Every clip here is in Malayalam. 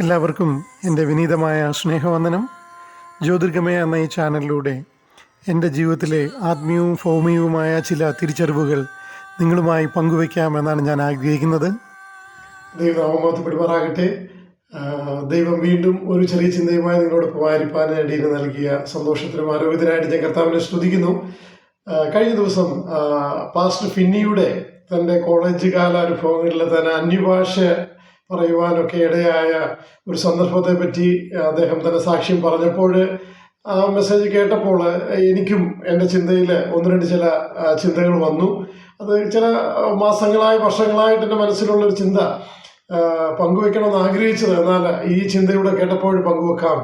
എല്ലാവർക്കും എന്റെ വിനീതമായ സ്നേഹവന്ദനം. ജ്യോതിർഗമയ എന്ന ഈ ചാനലിലൂടെ എന്റെ ജീവിതത്തിലെ ആത്മീയവും ഭൗമികവുമായ ചില തിരിച്ചറിവുകൾ നിങ്ങളുമായി പങ്കുവയ്ക്കാമെന്നാണ് ഞാൻ ആഗ്രഹിക്കുന്നത്. ദൈവനാമത്തിൽപ്പെടുമാറാകട്ടെ ദൈവം വീണ്ടും ഒരു ചെറിയ ചിന്തയുമായി നിങ്ങളോടൊപ്പം ആയിരിക്കാൻ ഇടയിൽ നൽകിയ സന്തോഷത്തിനും ആരോഗ്യത്തിനായിട്ട് ഞാൻ കർത്താവിനെ സ്തുതിക്കുന്നു. കഴിഞ്ഞ ദിവസം പാസ്റ്റർ ഫിന്നിയുടെ തന്റെ കോളേജ് കാല അനുഭവങ്ങളിൽ തന്നെ അന്യഭാഷ പറയുവാനൊക്കെ ഇടയായ ഒരു സന്ദർഭത്തെ പറ്റി അദ്ദേഹം തന്നെ സാക്ഷ്യം പറഞ്ഞപ്പോൾ ആ മെസ്സേജ് കേട്ടപ്പോൾ എനിക്കും എന്റെ ചിന്തയിൽ ഒന്ന് രണ്ട് ചില ചിന്തകൾ വന്നു. അത് ചില മാസങ്ങളായി വർഷങ്ങളായിട്ട് എന്റെ മനസ്സിലുള്ളൊരു ചിന്ത പങ്കുവെക്കണമെന്ന് ആഗ്രഹിച്ചത്. എന്നാൽ ഈ ചിന്തയുടെ കേട്ടപ്പോൾ പങ്കുവെക്കാം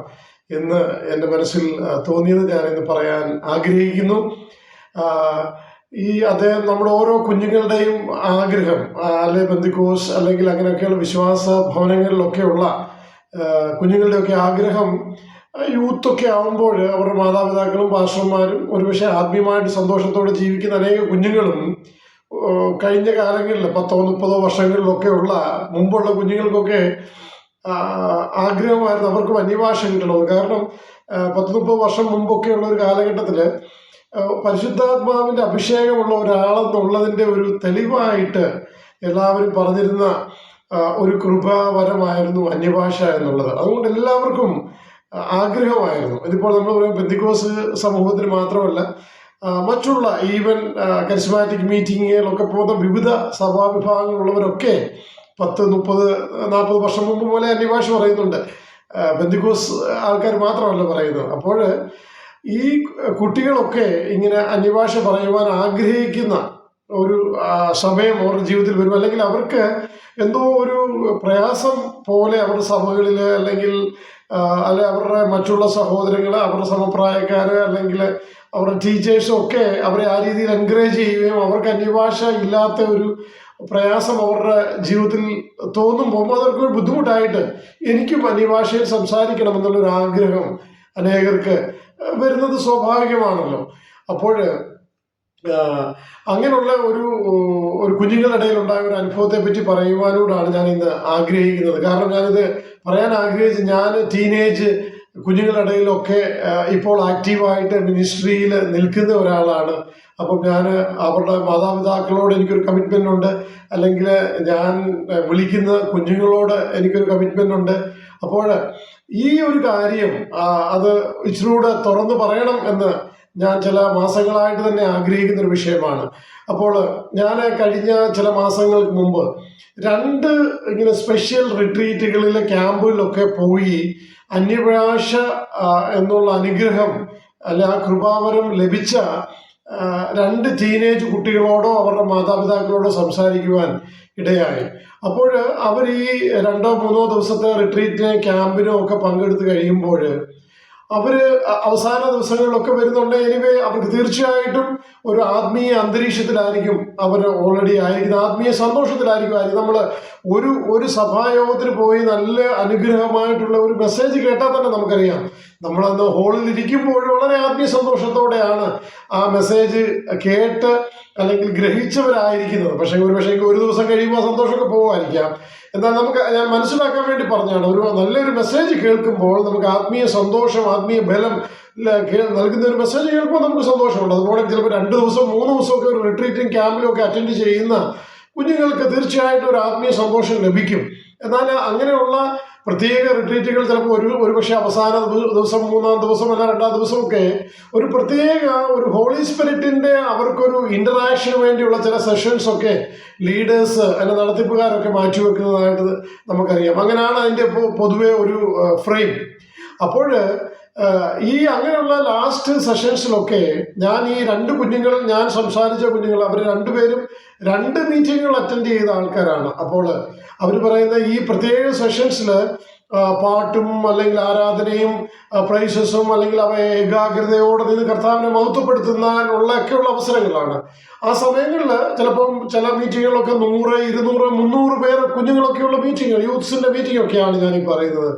എന്ന് എന്റെ മനസ്സിൽ തോന്നിയത് ഞാൻ ഇന്ന് പറയാൻ ആഗ്രഹിക്കുന്നു. ഈ അദ്ദേഹം നമ്മുടെ ഓരോ കുഞ്ഞുങ്ങളുടെയും ആഗ്രഹം അല്ലെ ബന്ധുക്കോസ് അല്ലെങ്കിൽ അങ്ങനെയൊക്കെയുള്ള വിശ്വാസ ഭവനങ്ങളിലൊക്കെയുള്ള കുഞ്ഞുങ്ങളുടെയൊക്കെ ആഗ്രഹം യൂത്തൊക്കെ ആവുമ്പോൾ അവരുടെ മാതാപിതാക്കളും പാസ്റ്റർമാരും ഒരുപക്ഷെ ആത്മീയമായിട്ട് സന്തോഷത്തോടെ ജീവിക്കുന്ന അനേക കുഞ്ഞുങ്ങളും കഴിഞ്ഞ കാലങ്ങളിൽ പത്തോ മുപ്പതോ വർഷങ്ങളിലൊക്കെ ഉള്ള മുമ്പുള്ള കുഞ്ഞുങ്ങൾക്കൊക്കെ ആഗ്രഹമായിരുന്നു അവർക്ക് അന്യഭാഷ കിട്ടണമെന്ന് കാരണം പത്ത് മുപ്പത് വർഷം മുമ്പൊക്കെയുള്ള ഒരു കാലഘട്ടത്തിൽ പരിശുദ്ധാത്മാവിന്റെ അഭിഷേകമുള്ള ഒരാളെന്നുള്ളതിന്റെ ഒരു തെളിവായിട്ട് എല്ലാവരും പറഞ്ഞിരുന്ന ഒരു കൃപാവരമായിരുന്നു അന്യഭാഷ എന്നുള്ളത്. അതുകൊണ്ട് എല്ലാവർക്കും ആഗ്രഹമായിരുന്നു. ഇതിപ്പോൾ നമ്മൾ പറയും പെന്തിക്കോസ് സമൂഹത്തിന് മാത്രമല്ല മറ്റുള്ള ഈവൻ കരിസ്മാറ്റിക് മീറ്റിങ്ങുകളൊക്കെ പോകുന്ന വിവിധ സഭാവിഭാഗങ്ങളുള്ളവരൊക്കെ പത്ത് മുപ്പത് നാൽപ്പത് വർഷം മുമ്പ് പോലെ അന്യഭാഷ പറയുന്നുണ്ട്. ബന്ധുക്കോസ് ആൾക്കാർ മാത്രമല്ല പറയുന്നത്. അപ്പോൾ ഈ കുട്ടികളൊക്കെ ഇങ്ങനെ അന്യഭാഷ പറയുവാൻ ആഗ്രഹിക്കുന്ന ഒരു സമയം അവരുടെ ജീവിതത്തിൽ വരും. അല്ലെങ്കിൽ അവർക്ക് എന്തോ ഒരു പ്രയാസം പോലെ അവരുടെ സഭകളിൽ അല്ലെങ്കിൽ അല്ലെ അവരുടെ മറ്റുള്ള സഹോദരങ്ങൾ അവരുടെ സമപ്രായക്കാർ അല്ലെങ്കിൽ അവരുടെ ടീച്ചേഴ്സും ഒക്കെ അവരെ ആ രീതിയിൽ എൻകറേജ് ചെയ്യുകയും അവർക്ക് അന്യഭാഷ ഇല്ലാത്ത ഒരു പ്രയാസം അവരുടെ ജീവിതത്തിൽ തോന്നുമ്പോൾ അവർക്ക് ഒരു ബുദ്ധിമുട്ടായിട്ട് എനിക്കും അന്യഭാഷയിൽ സംസാരിക്കണം എന്നുള്ളൊരു ആഗ്രഹം അനേകർക്ക് വരുന്നത് സ്വാഭാവികമാണല്ലോ. അപ്പോൾ അങ്ങനെയുള്ള ഒരു ഒരു കുഞ്ഞുങ്ങളുടെ ഇടയിൽ ഉണ്ടായ ഒരു അനുഭവത്തെ പറ്റി പറയുവാനോടാണ് ഞാൻ ഇന്ന് ആഗ്രഹിക്കുന്നത്. കാരണം ഞാനിത് പറയാൻ ആഗ്രഹിച്ച് ഞാൻ ടീനേജ് കുഞ്ഞുങ്ങളുടെ ഇടയിലൊക്കെ ഇപ്പോൾ ആക്റ്റീവായിട്ട് മിനിസ്ട്രിയിൽ നിൽക്കുന്ന ഒരാളാണ്. അപ്പം ഞാൻ അവരുടെ മാതാപിതാക്കളോട് എനിക്കൊരു കമ്മിറ്റ്മെന്റ് ഉണ്ട്. അല്ലെങ്കിൽ ഞാൻ വിളിക്കുന്ന കുഞ്ഞുങ്ങളോട് എനിക്കൊരു കമ്മിറ്റ്മെന്റ് ഉണ്ട്. അപ്പോൾ ഈ ഒരു കാര്യം അത് ഇച്ചിരൂടെ തുറന്നു പറയണം എന്ന് ഞാൻ ചില മാസങ്ങളായിട്ട് തന്നെ ആഗ്രഹിക്കുന്ന ഒരു വിഷയമാണ്. അപ്പോൾ ഞാൻ കഴിഞ്ഞ ചില മാസങ്ങൾക്ക് മുമ്പ് രണ്ട് ഇങ്ങനെ സ്പെഷ്യൽ റിട്രീറ്റുകളിലെ ക്യാമ്പുകളിലൊക്കെ പോയി അന്യഭാഷ എന്നുള്ള അനുഗ്രഹം അല്ലെ ആ കൃപാവരം ലഭിച്ച രണ്ട് ടീനേജ് കുട്ടികളോടോ അവരുടെ മാതാപിതാക്കളോടോ സംസാരിക്കുവാൻ ഇടയായി. അപ്പോൾ അവർ ഈ രണ്ടോ മൂന്നോ ദിവസത്തെ റിട്രീറ്റിനെ ക്യാമ്പിനോ ഒക്കെ പങ്കെടുത്ത് കഴിയുമ്പോൾ അവർ അവസാന ദിവസങ്ങളിലൊക്കെ വരുന്നുണ്ട്. എനിവേ അവർക്ക് തീർച്ചയായിട്ടും ഒരു ആത്മീയ അന്തരീക്ഷത്തിലായിരിക്കും അവർ ഓൾറെഡി ആയിരിക്കുന്നത് ആത്മീയ സന്തോഷത്തിലായിരിക്കും ആയിരിക്കും. നമ്മൾ ഒരു ഒരു സഭായോഗത്തിന് പോയി നല്ല അനുഗ്രഹമായിട്ടുള്ള ഒരു മെസ്സേജ് കേട്ടാൽ തന്നെ നമുക്കറിയാം. നമ്മളന്ന് ഹോളിൽ ഇരിക്കുമ്പോൾ വളരെ ആത്മീയ സന്തോഷത്തോടെയാണ് ആ മെസ്സേജ് കേട്ട് അല്ലെങ്കിൽ ഗ്രഹിച്ചവരായിരിക്കുന്നത്. പക്ഷേ ഒരു പക്ഷേ ഒരു ദിവസം കഴിയുമ്പോൾ സന്തോഷമൊക്കെ പോകുമായിരിക്കാം എന്നാൽ നമുക്ക് ഞാൻ മനസ്സിലാക്കാൻ വേണ്ടി പറഞ്ഞാണ് ഒരു നല്ലൊരു മെസ്സേജ് കേൾക്കുമ്പോൾ നമുക്ക് ആത്മീയ സന്തോഷം ആത്മീയ ബലം നൽകുന്ന ഒരു മെസ്സേജ് കേൾക്കുമ്പോൾ നമുക്ക് സന്തോഷമുണ്ട്. അതുപോലെ ചിലപ്പോൾ രണ്ട് ദിവസം മൂന്ന് ദിവസമൊക്കെ ഒരു റിട്രീറ്റിംഗ് ക്യാമ്പിലും ഒക്കെ അറ്റൻഡ് ചെയ്യുന്ന കുഞ്ഞുങ്ങൾക്ക് തീർച്ചയായിട്ടും ഒരു ആത്മീയ സന്തോഷം ലഭിക്കും. എന്നാൽ അങ്ങനെയുള്ള പ്രത്യേക റിട്രീറ്റുകൾ ചിലപ്പോൾ ഒരു ഒരു പക്ഷേ അവസാന ദിവസം മൂന്നാം ദിവസം അല്ല രണ്ടാം ദിവസമൊക്കെ ഒരു പ്രത്യേക ഒരു ഹോളി സ്പിരിറ്റിന്റെ അവർക്കൊരു ഇന്ററാക്ഷന് വേണ്ടിയുള്ള ചില സെഷൻസൊക്കെ ലീഡേഴ്സ് അല്ലെ നടത്തിപ്പുകാരൊക്കെ മാറ്റിവെക്കുന്നതായിട്ട് നമുക്കറിയാം. അങ്ങനെയാണ് അതിന്റെ പൊതുവെ ഒരു ഫ്രെയിം അപ്പോൾ ഈ അങ്ങനെയുള്ള ലാസ്റ്റ് സെഷൻസിലൊക്കെ ഞാൻ ഈ രണ്ട് കുഞ്ഞുങ്ങൾ ഞാൻ സംസാരിച്ച കുഞ്ഞുങ്ങൾ അവർ രണ്ടുപേരും രണ്ട് മീറ്റിങ്ങുകൾ അറ്റൻഡ് ചെയ്ത ആൾക്കാരാണ്. അപ്പോൾ അവർ പറയുന്ന ഈ പ്രത്യേക സെഷൻസിൽ പാട്ടും അല്ലെങ്കിൽ ആരാധനയും പ്രൈസസും അല്ലെങ്കിൽ അവ ഏകാഗ്രതയോടെ നിന്ന് കർത്താവിനെ മഹത്വപ്പെടുത്തുന്നതിനുള്ള ഒക്കെയുള്ള അവസരങ്ങളാണ്. ആ സമയങ്ങളിൽ ചിലപ്പം ചില മീറ്റിങ്ങുകളൊക്കെ നൂറ് ഇരുന്നൂറ് മുന്നൂറ് പേര് കുഞ്ഞുങ്ങളൊക്കെയുള്ള മീറ്റിങ്ങുകൾ യൂത്ത്സിന്റെ മീറ്റിംഗ് ഞാൻ ഈ പറയുന്നത്.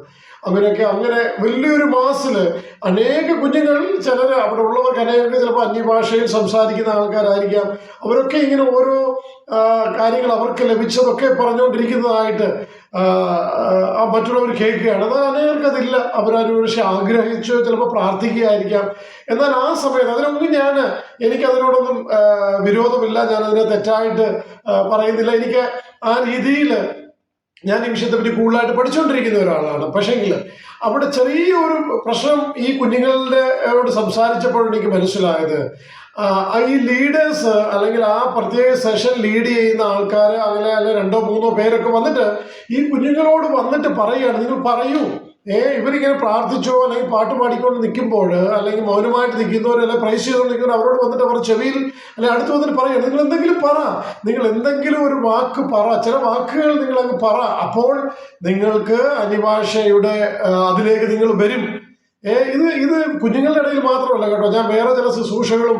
അങ്ങനെയൊക്കെ അങ്ങനെ വലിയൊരു മാസിൽ അനേക കുഞ്ഞുങ്ങൾ ചിലർ അവിടെ ഉള്ളവർക്ക് അനേകം ചിലപ്പോൾ അന്യഭാഷയിൽ സംസാരിക്കുന്ന ആൾക്കാരായിരിക്കാം. അവരൊക്കെ ഇങ്ങനെ ഓരോ കാര്യങ്ങൾ അവർക്ക് ലഭിച്ചതൊക്കെ പറഞ്ഞുകൊണ്ടിരിക്കുന്നതായിട്ട് മറ്റുള്ളവർ കേൾക്കുകയാണ്. എന്നാൽ അനേകർക്കതില്ല അവരൊരു പക്ഷെ ആഗ്രഹിച്ചോ ചിലപ്പോൾ പ്രാർത്ഥിക്കുകയായിരിക്കാം. എന്നാൽ ആ സമയത്ത് അതിനൊന്നും ഞാൻ എനിക്കതിനോടൊന്നും വിരോധമില്ല. ഞാനതിനെ തെറ്റായിട്ട് പറയുന്നില്ല. എനിക്ക് ആ രീതിയിൽ ഞാൻ നിമിഷത്തെ വിഷയത്തെ പറ്റി കൂടുതലായിട്ട് പഠിച്ചുകൊണ്ടിരിക്കുന്ന ഒരാളാണ്. പക്ഷേങ്കിൽ അവിടെ ചെറിയൊരു പ്രശ്നം ഈ കുഞ്ഞുങ്ങളുടെ ഓട് സംസാരിച്ചപ്പോൾ എനിക്ക് മനസ്സിലായത് ഈ ലീഡേഴ്സ് അല്ലെങ്കിൽ ആ പ്രത്യേക സെഷൻ ലീഡ് ചെയ്യുന്ന ആൾക്കാർ അങ്ങനെ അല്ലെ രണ്ടോ മൂന്നോ പേരൊക്കെ വന്നിട്ട് ഈ കുഞ്ഞുങ്ങളോട് വന്നിട്ട് പറയുകയാണ്. നിങ്ങൾ പറയൂ. ഏ ഇവരിങ്ങനെ പ്രാർത്ഥിച്ചോ അല്ലെങ്കിൽ പാട്ട് പാടിക്കൊണ്ട് നിൽക്കുമ്പോൾ അല്ലെങ്കിൽ മൗനമായിട്ട് നിൽക്കുന്നവർ അല്ലെങ്കിൽ പ്രൈസ് ചെയ്തുകൊണ്ട് നിൽക്കുന്നവർ അവരോട് വന്നിട്ട് അവർ ചെവിയിൽ അല്ലെങ്കിൽ അടുത്ത് വന്നിട്ട് പറയുക നിങ്ങൾ എന്തെങ്കിലും പറ. നിങ്ങൾ എന്തെങ്കിലും ഒരു വാക്ക് പറ. ചില വാക്കുകൾ നിങ്ങൾ അങ്ങ് പറ. അപ്പോൾ നിങ്ങൾക്ക് അനിഭാഷയുടെ അതിലേക്ക് നിങ്ങൾ വരും. ഏ ഇത് ഇത് കുഞ്ഞുങ്ങളുടെ ഇടയിൽ മാത്രമല്ല കേട്ടോ. ഞാൻ വേറെ ചില ശുശ്രൂഷകളും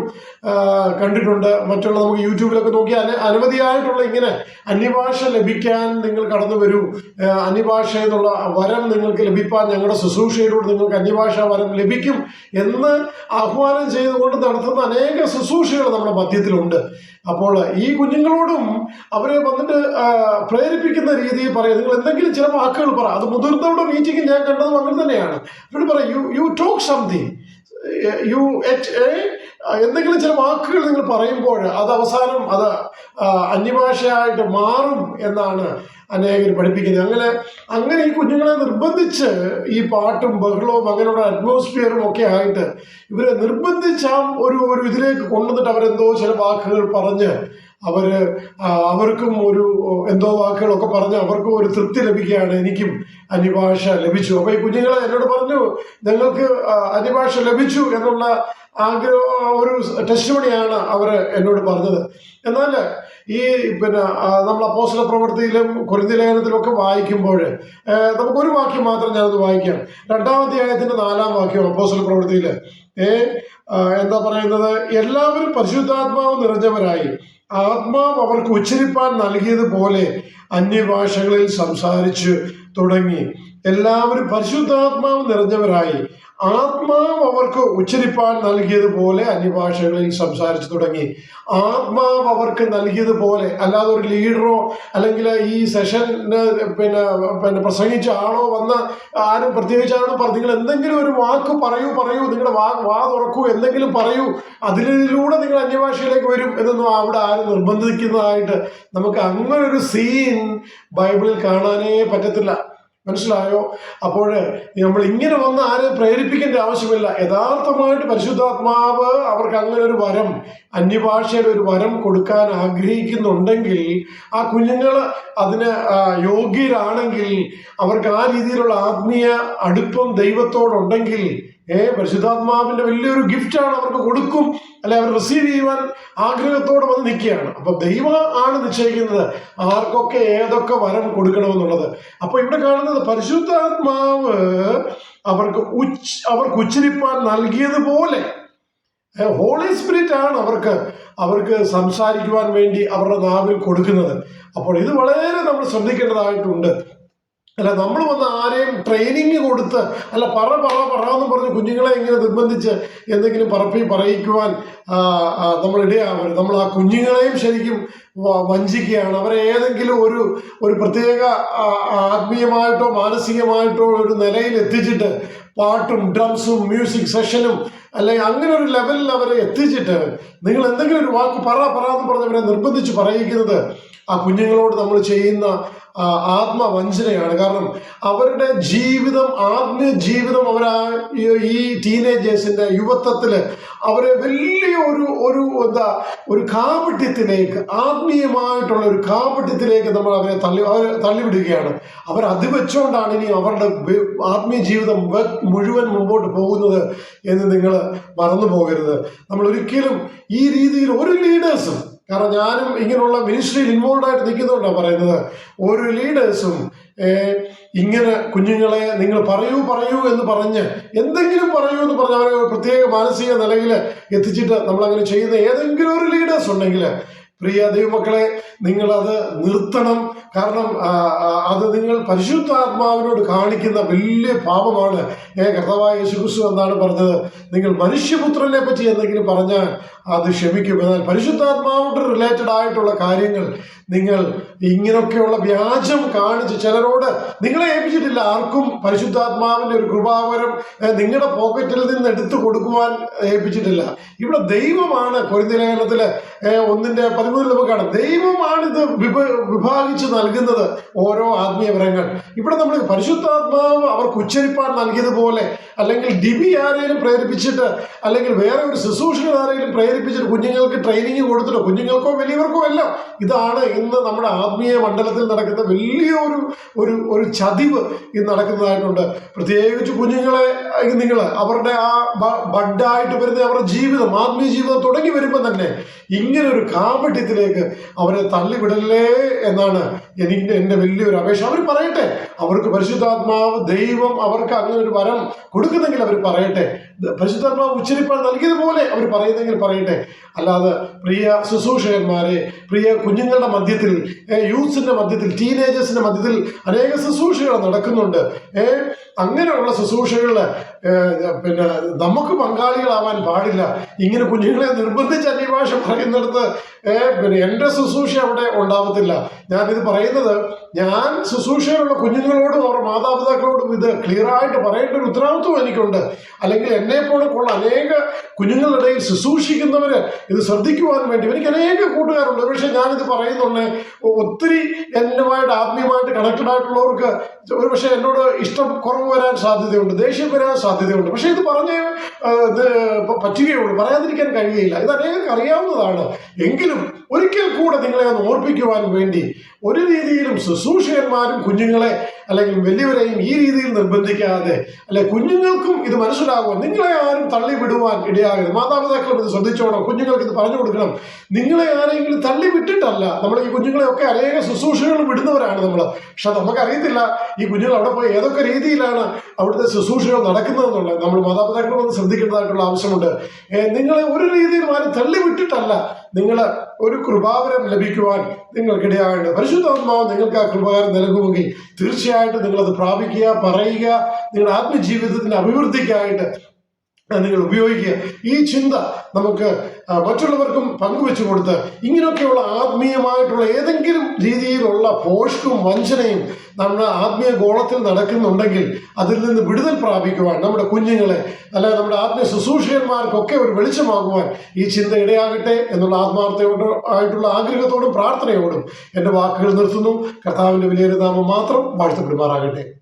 കണ്ടിട്ടുണ്ട്. മറ്റുള്ള നമുക്ക് യൂട്യൂബിലൊക്കെ നോക്കി. അന അനവധിയായിട്ടുള്ള ഇങ്ങനെ അന്യഭാഷ ലഭിക്കാൻ നിങ്ങൾ കടന്നു വരൂ. അന്യഭാഷ എന്നുള്ള വരം നിങ്ങൾക്ക് ലഭിപ്പാൻ ഞങ്ങളുടെ ശുശ്രൂഷയിലൂടെ നിങ്ങൾക്ക് അന്യഭാഷ വരം ലഭിക്കും എന്ന് ആഹ്വാനം ചെയ്തുകൊണ്ട് നടത്തുന്ന അനേക ശുശ്രൂഷകൾ നമ്മുടെ മധ്യത്തിലുണ്ട്. അപ്പോൾ ഈ കുഞ്ഞുങ്ങളോടും അവരെ വന്നിട്ട് പ്രേരിപ്പിക്കുന്ന രീതിയിൽ പറയാം. നിങ്ങൾ എന്തെങ്കിലും ചില വാക്കുകൾ പറ. അത് മുതിർന്നവരുടെ മീറ്റിംഗിൽ ഞാൻ കണ്ടതും അങ്ങനെ തന്നെയാണ്. അവർ പറയും you you talk something you എന്തെങ്കിലും ചില വാക്കുകൾ നിങ്ങൾ പറയുമ്പോൾ അത് അവസാനം അത് അന്യഭാഷയായിട്ട് മാറും എന്നാണ് അനേകർ പഠിപ്പിക്കുന്നത്. അങ്ങനെ അങ്ങനെ ഈ കുഞ്ഞുങ്ങളെ നിർബന്ധിച്ച് ഈ പാട്ടും ബഹളവും അങ്ങനെയുള്ള അറ്റ്മോസ്ഫിയറും ഒക്കെ ആയിട്ട് ഇവരെ നിർബന്ധിച്ച് ഒരു ഒരു ഇതിലേക്ക് കൊണ്ടുവന്നിട്ട് അവരെന്തോ ചില വാക്കുകൾ പറഞ്ഞ് അവർ അവർക്കും ഒരു എന്തോ വാക്കുകളൊക്കെ പറഞ്ഞ് അവർക്കും ഒരു തൃപ്തി ലഭിക്കുകയാണ് എനിക്കും അന്യഭാഷ ലഭിച്ചു. അപ്പൊ ഈ കുഞ്ഞുങ്ങളെ എന്നോട് പറഞ്ഞു ഞങ്ങൾക്ക് അന്യഭാഷ ലഭിച്ചു എന്നുള്ള ആഗ്രഹ ഒരു ടെസ്റ്റ് മണിയാണ് അവർ എന്നോട് പറഞ്ഞത്. എന്നാൽ ഈ പിന്നെ നമ്മൾ അപ്പോസ്റ്റല പ്രവൃത്തിയിലും കുരുതി ലേഖനത്തിലും ഒക്കെ വായിക്കുമ്പോൾ നമുക്കൊരു വാക്യം മാത്രം ഞാനത് വായിക്കാം. രണ്ടാം ആയത്തിന്റെ നാലാം വാക്യം അപ്പോസ്റ്റല പ്രവൃത്തിയിൽ. ഏ എന്താ പറയുന്നത്? എല്ലാവരും പരിശുദ്ധാത്മാവ് നിറഞ്ഞവരായി. ആത്മാവ് അവർക്ക് ഉച്ചരിപ്പാൻ നൽകിയതുപോലെ അന്യഭാഷകളിൽ സംസാരിച്ചു തുടങ്ങി. എല്ലാവരും പരിശുദ്ധാത്മാവ് നിറഞ്ഞവരായി. ആത്മാവ് അവർക്ക് ഉച്ചരിപ്പാൻ നൽകിയതുപോലെ അന്യഭാഷകളിൽ സംസാരിച്ചു തുടങ്ങി. ആത്മാവ് അവർക്ക് നൽകിയതുപോലെ അല്ലാതെ ഒരു ലീഡറോ അല്ലെങ്കിൽ ഈ സെഷന് പിന്നെ പിന്നെ പ്രസംഗിച്ച ആളോ വന്ന ആരും പ്രത്യേകിച്ച് ആണോ പറഞ്ഞു നിങ്ങൾ എന്തെങ്കിലും ഒരു വാക്ക് പറയൂ പറയൂ നിങ്ങളുടെ വാ വാ തുറക്കൂ എന്തെങ്കിലും പറയൂ അതിലൂടെ നിങ്ങൾ അന്യഭാഷയിലേക്ക് വരും എന്നൊന്നും അവിടെ ആരും നിർബന്ധിക്കുന്നതായിട്ട് നമുക്ക് അങ്ങനെ ഒരു സീൻ ബൈബിളിൽ കാണാനേ പറ്റത്തില്ല. മനസ്സിലായോ? അപ്പോൾ നമ്മൾ ഇങ്ങനെ വന്ന് ആരെ പ്രേരിപ്പിക്കേണ്ട ആവശ്യമില്ല. യഥാർത്ഥമായിട്ട് പരിശുദ്ധാത്മാവ് അവർക്ക് അങ്ങനെ ഒരു വരം അന്യഭാഷയുടെ ഒരു വരം കൊടുക്കാൻ ആഗ്രഹിക്കുന്നുണ്ടെങ്കിൽ ആ കുഞ്ഞുങ്ങൾ അതിന് യോഗ്യരാണെങ്കിൽ അവർക്ക് ആ രീതിയിലുള്ള ആത്മീയ അടുപ്പം ദൈവത്തോടുണ്ടെങ്കിൽ ഏ പരിശുദ്ധാത്മാവിന്റെ വലിയൊരു ഗിഫ്റ്റാണ് അവർക്ക് കൊടുക്കും അല്ലെ അവർ റിസീവ് ചെയ്യുവാൻ ആഗ്രഹത്തോടെ വന്ന് നിൽക്കുകയാണ്. അപ്പൊ ദൈവം ആണ് നിശ്ചയിക്കുന്നത് ആർക്കൊക്കെ ഏതൊക്കെ വരം കൊടുക്കണമെന്നുള്ളത്. അപ്പൊ ഇവിടെ കാണുന്നത് പരിശുദ്ധാത്മാവ് അവർക്ക് ഉച്ച് അവർക്ക് ഉച്ചരിപ്പാൻ നൽകിയതുപോലെ ഹോളി സ്പിരിറ്റ് ആണ് അവർക്ക് അവർക്ക് സംസാരിക്കുവാൻ വേണ്ടി അവരുടെ നാവിൽ കൊടുക്കുന്നത്. അപ്പോൾ ഇത് വളരെ നമ്മൾ ശ്രദ്ധിക്കേണ്ടതായിട്ടുണ്ട്. അല്ല നമ്മൾ വന്ന് ആരെയും ട്രെയിനിങ് കൊടുത്ത് അല്ല പറ പറ പറ എന്ന് പറഞ്ഞ് കുഞ്ഞുങ്ങളെ ഇങ്ങനെ നിർബന്ധിച്ച് എന്തെങ്കിലും പറപ്പി പറയിക്കുവാൻ നമ്മൾ ഇടയാവരുത്. നമ്മൾ ആ കുഞ്ഞുങ്ങളെയും ശരിക്കും വഞ്ചിക്കുകയാണ്. അവരെ ഏതെങ്കിലും ഒരു ഒരു പ്രത്യേക ആത്മീയമായിട്ടോ മാനസികമായിട്ടോ ഒരു നിലയിൽ എത്തിച്ചിട്ട് പാട്ടും ഡ്രംസും മ്യൂസിക് സെഷനും അല്ലെങ്കിൽ അങ്ങനെ ഒരു ലെവലിൽ അവരെ എത്തിച്ചിട്ട് നിങ്ങൾ എന്തെങ്കിലും ഒരു വാക്ക് പറ പറ എന്ന് പറഞ്ഞ് പറഞ്ഞവരെ നിർബന്ധിച്ച് പറയിക്കുന്നത് ആ കുഞ്ഞുങ്ങളോട് നമ്മൾ ചെയ്യുന്ന ആത്മവഞ്ചനയാണ്. കാരണം അവരുടെ ജീവിതം ആത്മീയ ജീവിതം അവർ ഈ ടീനേജേഴ്സിന്റെ യുവത്വത്തിൽ അവരെ വലിയ ഒരു ഒരു എന്താ ഒരു കാപട്യത്തിലേക്ക് ആത്മീയമായിട്ടുള്ള ഒരു കാപട്യത്തിലേക്ക് നമ്മൾ അവരെ തള്ളി അവരെ തള്ളിവിടുകയാണ്. അവർ അത് വെച്ചുകൊണ്ടാണ് ഇനി അവരുടെ ആത്മീയ ജീവിതം മുഴുവൻ മുമ്പോട്ട് പോകുന്നത് എന്ന് നിങ്ങൾ മറന്നു പോകരുത് നമ്മൾ ഒരിക്കലും ഈ രീതിയിൽ ഒരു ലീഡേഴ്സും കാരണം ഞാനും ഇങ്ങനെയുള്ള മിനിസ്ട്രിയിൽ ഇൻവോൾവ് ആയിട്ട് നിൽക്കുന്നതുകൊണ്ടാണ് പറയുന്നത്. ഒരു ലീഡേഴ്സും ഇങ്ങനെ കുഞ്ഞുങ്ങളെ നിങ്ങൾ പറയൂ പറയൂ എന്ന് പറഞ്ഞ് എന്തെങ്കിലും പറയൂ എന്ന് പറഞ്ഞ് അവരെ പ്രത്യേക മാനസിക നിലയിൽ എത്തിച്ചിട്ട് നമ്മൾ അങ്ങനെ ചെയ്യുന്ന ഏതെങ്കിലും ഒരു ലീഡേഴ്സ് ഉണ്ടെങ്കിൽ പ്രിയ ദൈവമക്കളെ നിങ്ങളത് നിർത്തണം. കാരണം അത് നിങ്ങൾ പരിശുദ്ധാത്മാവിനോട് കാണിക്കുന്ന വലിയ പാപമാണ്. ഏ കർത്താവായ യേശുക്രിസ്തു എന്നാണ് പറഞ്ഞത്. നിങ്ങൾ മനുഷ്യപുത്രനെ പറ്റി എന്തെങ്കിലും പറഞ്ഞാൽ അത് ക്ഷമിക്കും എന്നാൽ പരിശുദ്ധാത്മാവോട് റിലേറ്റഡ് ആയിട്ടുള്ള കാര്യങ്ങൾ നിങ്ങൾ ഇങ്ങനെയൊക്കെയുള്ള വ്യാജം കാണിച്ച് ചിലരോട് നിങ്ങളെ ഏൽപ്പിച്ചിട്ടില്ല. ആർക്കും പരിശുദ്ധാത്മാവിന്റെ ഒരു കൃപാവരം നിങ്ങളുടെ പോക്കറ്റിൽ നിന്ന് എടുത്തു കൊടുക്കുവാൻ ഏൽപ്പിച്ചിട്ടില്ല. ഇവിടെ ദൈവമാണ് ഏഹ്, ഒന്നിന്റെ പതിമൂന്നിൽ നമുക്ക് കാണാം ദൈവമാണ് ഇത് വിഭ വിഭാഗിച്ച് നൽകുന്നത് ഓരോ ആത്മീയപരങ്ങൾ ഇവിടെ നമ്മൾ പരിശുദ്ധാത്മാവ് അവർക്ക് ഉച്ചരിപ്പാൻ നൽകിയതുപോലെ അല്ലെങ്കിൽ ഡിബി ആരെയും പ്രേരിപ്പിച്ചിട്ട് അല്ലെങ്കിൽ വേറെ ഒരു ശുശ്രൂഷകൻ ആരെങ്കിലും പ്രേരിപ്പിച്ചിട്ട് കുഞ്ഞുങ്ങൾക്ക് ട്രെയിനിങ് കൊടുത്തിട്ട് കുഞ്ഞുങ്ങൾക്കോ വലിയവർക്കോ അല്ല ഇതാണ് ഇന്ന് നമ്മുടെ ആത്മീയ മണ്ഡലത്തിൽ നടക്കുന്ന വലിയ ഒരു ഒരു ചതിവ് ഇത് നടക്കുന്നതായിട്ടുണ്ട്. പ്രത്യേകിച്ച് കുഞ്ഞുങ്ങളെ നിങ്ങൾ അവരുടെ ആ ബഡായിട്ട് വരുന്ന അവരുടെ ജീവിതം ആത്മീയ ജീവിതം തുടങ്ങി വരുമ്പോൾ തന്നെ ഇങ്ങനെ ഒരു കാപട്യത്തിലേക്ക് അവരെ തള്ളിവിടല്ലേ എന്നാണ് എനിക്ക് എന്റെ വലിയൊരു അപേക്ഷ. അവർ പറയട്ടെ അവർക്ക് പരിശുദ്ധാത്മാവ് ദൈവം അവർക്ക് അങ്ങനെ ഒരു വരം കൊടുക്കുന്നെങ്കിൽ അവർ പറയട്ടെ. പരിശുദ്ധാത്മാവ് ഉച്ചരിപ്പാൻ നൽകിയതുപോലെ അവർ പറയുന്നെങ്കിൽ പറയട്ടെ. അല്ലാതെ പ്രിയ ശുശ്രൂഷകന്മാരെ പ്രിയ കുഞ്ഞുങ്ങളുടെ മധ്യത്തിൽ യൂത്ത്സിന്റെ മധ്യത്തിൽ ടീനേജേഴ്സിന്റെ മധ്യത്തിൽ അനേക ശുശ്രൂഷകൾ നടക്കുന്നുണ്ട്. ഏ അങ്ങനെയുള്ള ശുശ്രൂഷകളിൽ പിന്നെ നമുക്ക് പങ്കാളികളാവാൻ പാടില്ല. ഇങ്ങനെ കുഞ്ഞുങ്ങളെ നിർബന്ധിച്ച് അന്യഭാഷ പറയുന്നിടത്ത് പിന്നെ എന്റെ ശുശ്രൂഷ അവിടെ ഉണ്ടാവത്തില്ല. ഞാനിത് പറയുന്നത് ഞാൻ ശുശ്രൂഷയിലുള്ള കുഞ്ഞുങ്ങളോടും അവർ മാതാപിതാക്കളോടും ഇത് ക്ലിയർ ആയിട്ട് പറയേണ്ട ഒരു ഉത്തരവാദിത്വം എനിക്കുണ്ട്. അല്ലെങ്കിൽ എന്നെ ഉള്ള അനേക കുഞ്ഞുങ്ങളുടെ ഇടയിൽ ശുശ്രൂഷിക്കുന്നവര് ഇത് ശ്രദ്ധിക്കുവാൻ വേണ്ടി. എനിക്ക് അനേക കൂട്ടുകാരുണ്ട്. പക്ഷെ ഞാനിത് പറയുന്നുണ്ട്. ഒത്തിരി എന്നുമായിട്ട് ആത്മീയമായിട്ട് കണക്റ്റഡ് ആയിട്ടുള്ളവർക്ക് ഒരു പക്ഷേ എന്നോട് ഇഷ്ടം കുറവ് വരാൻ സാധ്യതയുണ്ട് ദേഷ്യം വരാൻ സാധ്യതയുണ്ട്. പക്ഷേ ഇത് പറഞ്ഞ് ഇത് പറ്റുകയുള്ളൂ. പറയാതിരിക്കാൻ കഴിയുകയില്ല. ഇത് അനേകം അറിയാവുന്നതാണ്. എങ്കിലും ഒരിക്കൽ കൂടെ നിങ്ങളെ ഒന്ന് ഓർപ്പിക്കുവാൻ വേണ്ടി ഒരു രീതിയിലും ശുശ്രൂഷകന്മാരും കുഞ്ഞുങ്ങളെ അല്ലെങ്കിൽ വലിയവരെയും ഈ രീതിയിൽ നിർബന്ധിക്കാതെ അല്ലെ കുഞ്ഞുങ്ങൾക്കും ഇത് മനസ്സിലാകുവാൻ നിങ്ങളെ ആരും തള്ളി വിടുവാൻ ഇടയാകരുത്. മാതാപിതാക്കളും ഇത് ശ്രദ്ധിച്ചോണം കുഞ്ഞുങ്ങൾക്ക് ഇത് പറഞ്ഞു കൊടുക്കണം. നിങ്ങളെ ആരെങ്കിലും തള്ളി വിട്ടിട്ടല്ല നമ്മൾ ഈ കുഞ്ഞുങ്ങളെയൊക്കെ അനേക ശുശ്രൂഷകൾ വിടുന്നവരാണ് നമ്മൾ പക്ഷെ നമുക്കറിയത്തില്ല ഈ കുഞ്ഞുങ്ങൾ അവിടെ പോയി ഏതൊക്കെ രീതിയിലാണ് അവിടുത്തെ ശുശ്രൂഷകൾ നടക്കുന്നതെന്നുള്ളത്. നമ്മൾ മാതാപിതാക്കളൊന്ന് ശ്രദ്ധിക്കേണ്ടതായിട്ടുള്ള ആവശ്യമുണ്ട്. നിങ്ങളെ ഒരു രീതിയിൽ ആരും തള്ളി വിട്ടിട്ടല്ല. നിങ്ങൾ ഒരു കൃപാവരം ലഭിക്കുവാൻ നിങ്ങൾക്കിടയാകേണ്ടത് പരിശുദ്ധാത്മാവ് നിങ്ങൾക്ക് ആ കൃപകാരം നൽകുമെങ്കിൽ തീർച്ചയായിട്ടും നിങ്ങളത് പ്രാപിക്കുക പറയുക നിങ്ങളുടെ ആത്മജീവിതത്തിന്റെ അഭിവൃദ്ധിക്കായിട്ട് നിങ്ങൾ ഉപയോഗിക്കുക. ഈ ചിന്ത നമുക്ക് മറ്റുള്ളവർക്കും പങ്കുവെച്ചു കൊടുത്ത് ഇങ്ങനെയൊക്കെയുള്ള ആത്മീയമായിട്ടുള്ള ഏതെങ്കിലും രീതിയിലുള്ള പോഷ്കും വഞ്ചനയും നമ്മുടെ ആത്മീയ ഗോളത്തിൽ നടക്കുന്നുണ്ടെങ്കിൽ അതിൽ നിന്ന് വിടുതൽ പ്രാപിക്കുവാൻ നമ്മുടെ കുഞ്ഞുങ്ങളെ അല്ല നമ്മുടെ ആത്മീയ ശുശ്രൂഷകന്മാർക്കൊക്കെ ഒരു വെളിച്ചമാകുവാൻ ഈ ചിന്ത ഇടയാകട്ടെ എന്നുള്ള ആത്മാർത്ഥയോട് ആയിട്ടുള്ള ആഗ്രഹത്തോടും പ്രാർത്ഥനയോടും എന്റെ വാക്കുകൾ നിർത്തുന്നു. കർത്താവിന്റെ വിലയേറെ നാമം മാത്രം വാഴ്ത്തപ്പെടുമാറാകട്ടെ.